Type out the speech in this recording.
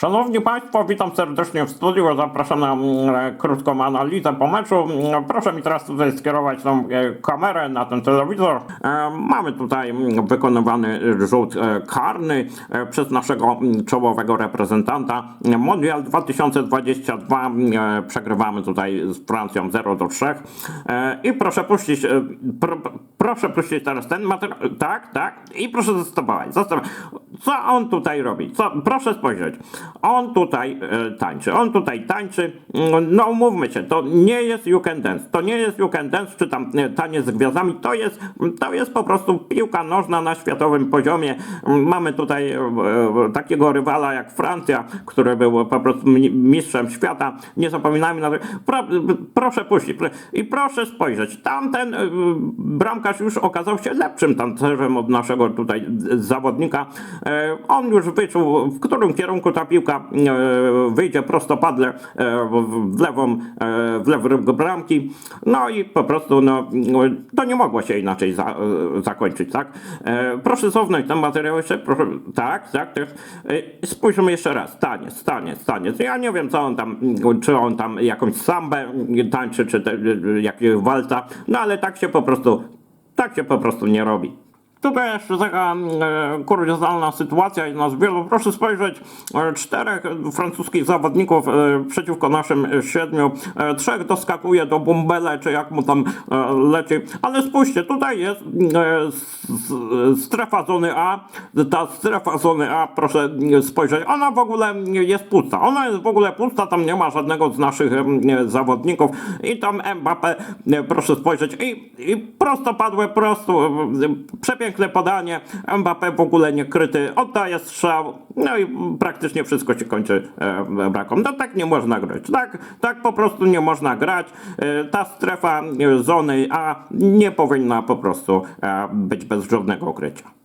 Szanowni Państwo, witam serdecznie w studiu. Zapraszam na mm, krótką analizę po meczu. Mm, Proszę mi teraz tutaj skierować tą e, kamerę na ten telewizor. E, Mamy tutaj mm, wykonywany rzut e, karny e, przez naszego czołowego reprezentanta. Mondial 2022 e, przegrywamy tutaj z Francją 0 do 3. E, I proszę puścić, e, pro, proszę puścić teraz ten materiał. Tak, tak. I proszę zastopować. zastopować. Co on tutaj robi? Co? Proszę spojrzeć. On tutaj e, tańczy. On tutaj tańczy. Mm, No umówmy się, to nie jest you can dance. To nie jest you can dance, czy tam e, z gwiazdami. To jest, to jest po prostu piłka nożna na światowym poziomie. Mm, Mamy tutaj e, e, takiego rywala jak Francja, który był po prostu mi- mistrzem świata. Nie zapominajmy na to. Pro, proszę puścić. I proszę spojrzeć. Tamten e, bramkarz już okazał się lepszym tancerzem od naszego tutaj zawodnika. E, On już wyczuł, w którym kierunku ta piłka e, wyjdzie prostopadle e, w lewą, e, w lewy bramki. No i po prostu no, to nie mogło się inaczej za, e, zakończyć, tak? E, Proszę cofnąć ten materiał jeszcze, proszę, tak, tak. E, Spójrzmy jeszcze raz, taniec, taniec, taniec. Ja nie wiem, co on tam, czy on tam jakąś sambę tańczy, czy te, jakieś walca, no ale tak się po prostu, tak się po prostu nie robi. Tutaj jeszcze taka e, kuriozalna sytuacja, jedna z wielu. Proszę spojrzeć, e, czterech francuskich zawodników e, przeciwko naszym siedmiu. E, trzech doskakuje do bumbele, czy jak mu tam e, leci. Ale spójrzcie, tutaj jest e, strefa zony A. Ta strefa zony A, proszę e, spojrzeć, ona w ogóle jest pusta. Ona jest w ogóle pusta, tam nie ma żadnego z naszych e, zawodników. I tam Mbappé, e, proszę spojrzeć, i, i prostopadłe, prosto, e, przepiękne podanie, Mbappé w ogóle nie kryty, oddaje strzał, no i praktycznie wszystko się kończy e, braką. No tak nie można grać, tak, tak po prostu nie można grać. E, ta strefa e, zony A nie powinna po prostu e, być bez żadnego ukrycia.